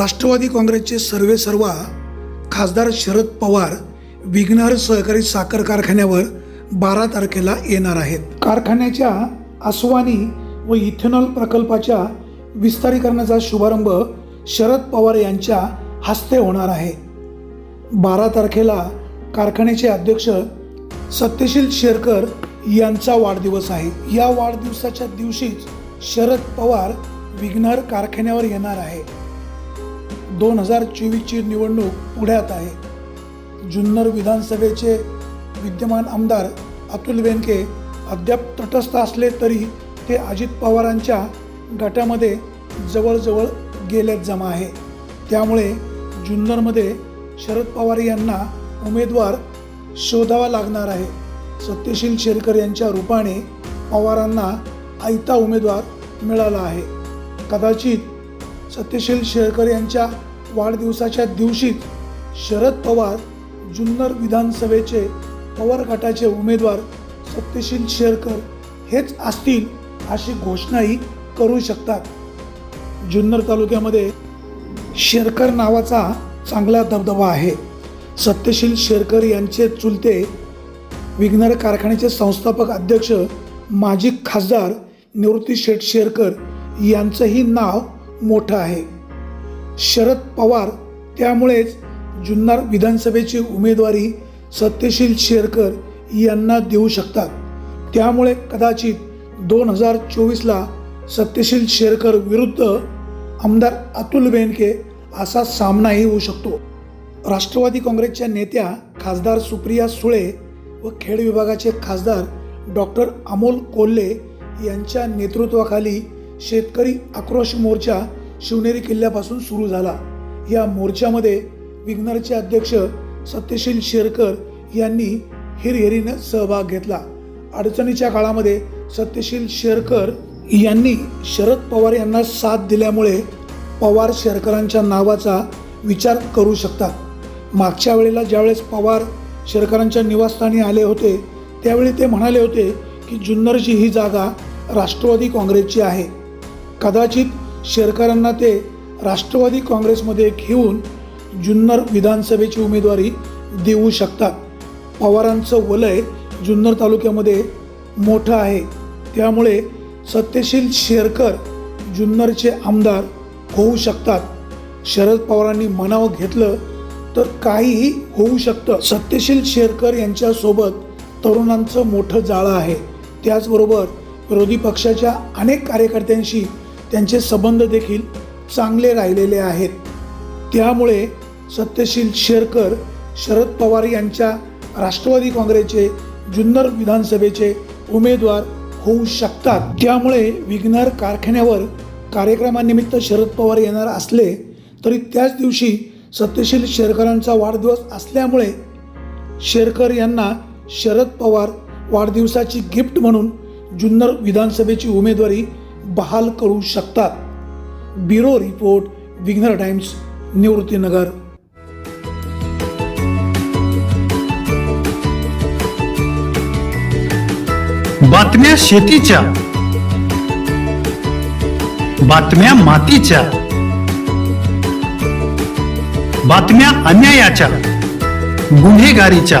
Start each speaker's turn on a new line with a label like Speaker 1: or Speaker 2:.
Speaker 1: राष्ट्रवादी काँग्रेसचे सर्वे सर्वा खासदार शरद पवार विघ्नहर सहकारी साखर कारखान्यावर बारा तारखेला येणार आहेत. कारखान्याच्या आसवानी व इथेनॉल प्रकल्पाच्या विस्तारीकरणाचा शुभारंभ शरद पवार यांच्या हस्ते होणार आहे. बारा तारखेला कारखान्याचे अध्यक्ष सत्यशील शेरकर यांचा वाढदिवस आहे. या वाढदिवसाच्या दिवशीच शरद पवार विघ्नर कारखान्यावर येणार आहे. दोन हजार चोवीसची निवडणूक पुढ्यात आहे. जुन्नर विधानसभेचे विद्यमान आमदार अतुल बेनके अद्याप तटस्थ असले तरी ते अजित पवारांच्या गटामध्ये जवळजवळ गेल्यात जमा आहे. त्यामुळे जुन्नरमध्ये शरद पवार यांना उमेदवार शोधावा लागणार आहे. सत्यशील शेरकर यांच्या रूपाने पवारांना आयता उमेदवार मिळाला आहे. कदाचित सत्यशील शेरकर यांच्या वाढदिवसाच्या दिवशीच शरद पवार जुन्नर विधानसभेचे पवार गटाचे उमेदवार सत्यशील शेरकर हेच असतील अशी घोषणाही करू शकतात. जुन्नर तालुक्यामध्ये शेरकर नावाचा चांगला दबदबा आहे. सत्यशील शेरकर यांचे चुलते विघ्नर कारखान्याचे संस्थापक अध्यक्ष माजी खासदार निवृत्ती शेठ शेरकर यांचंही नाव मोठं आहे. शरद पवार त्यामुळेच जुन्नर विधानसभेची उमेदवारी सत्यशील शेरकर यांना देऊ शकतात. त्यामुळे कदाचित दोन हजार चोवीसला सत्यशील शेरकर विरुद्ध आमदार अतुल बेनके असा सामनाही होऊ शकतो. राष्ट्रवादी काँग्रेसच्या नेत्या खासदार सुप्रिया सुळे व खेड विभागाचे खासदार डॉक्टर अमोल कोल्हे यांच्या नेतृत्वाखाली शेतकरी आक्रोश मोर्चा शिवनेरी किल्ल्यापासून सुरू झाला. या मोर्चामध्ये विग्नरचे अध्यक्ष सत्यशील शेरकर यांनी हिरहिरीनं सहभाग घेतला. अडचणीच्या काळामध्ये सत्यशील शेरकर यांनी शरद पवार यांना साथ दिल्यामुळे पवार शेरकरांच्या नावाचा विचार करू शकतात. मागच्या वेळेला ज्यावेळेस पवार शेरकरांच्या निवासस्थानी आले होते त्यावेळी ते म्हणाले होते की जुन्नरची ही जागा राष्ट्रवादी काँग्रेसची आहे. कदाचित शेरकरांना ते राष्ट्रवादी काँग्रेसमध्ये घेऊन जुन्नर विधानसभेची उमेदवारी देऊ शकतात. पवारांचं वलय जुन्नर तालुक्यामध्ये मोठं आहे. त्यामुळे सत्यशील शेरकर जुन्नरचे आमदार होऊ शकतात. शरद पवारांनी मनावं घेतलं तर काहीही होऊ शकतं. सत्यशील शेरकर यांच्यासोबत तरुणांचं मोठं जाळं आहे. त्याचबरोबर विरोधी पक्षाच्या अनेक कार्यकर्त्यांशी त्यांचे संबंध देखील चांगले राहिलेले आहेत. त्यामुळे सत्यशील शेरकर शरद पवार यांच्या राष्ट्रवादी काँग्रेसचे जुन्नर विधानसभेचे उमेदवार होऊ शकतात. त्यामुळे विघ्नर कारखान्यावर कार्यक्रमानिमित्त शरद पवार येणार असले तरी त्याच दिवशी सत्यशील शेरकरांचा वाढदिवस असल्यामुळे शेरकर यांना शरद पवार वाढदिवसाची गिफ्ट म्हणून जुन्नर विधानसभेची उमेदवारी बहाल करू शकतात. ब्युरो रिपोर्ट विघ्नर टाइम्स निवृत्तीनगर
Speaker 2: बातम्या शेतीच्या. बातम्या मातीच्या. बातम्या अन्यायाच्या. गुन्हेगारीच्या.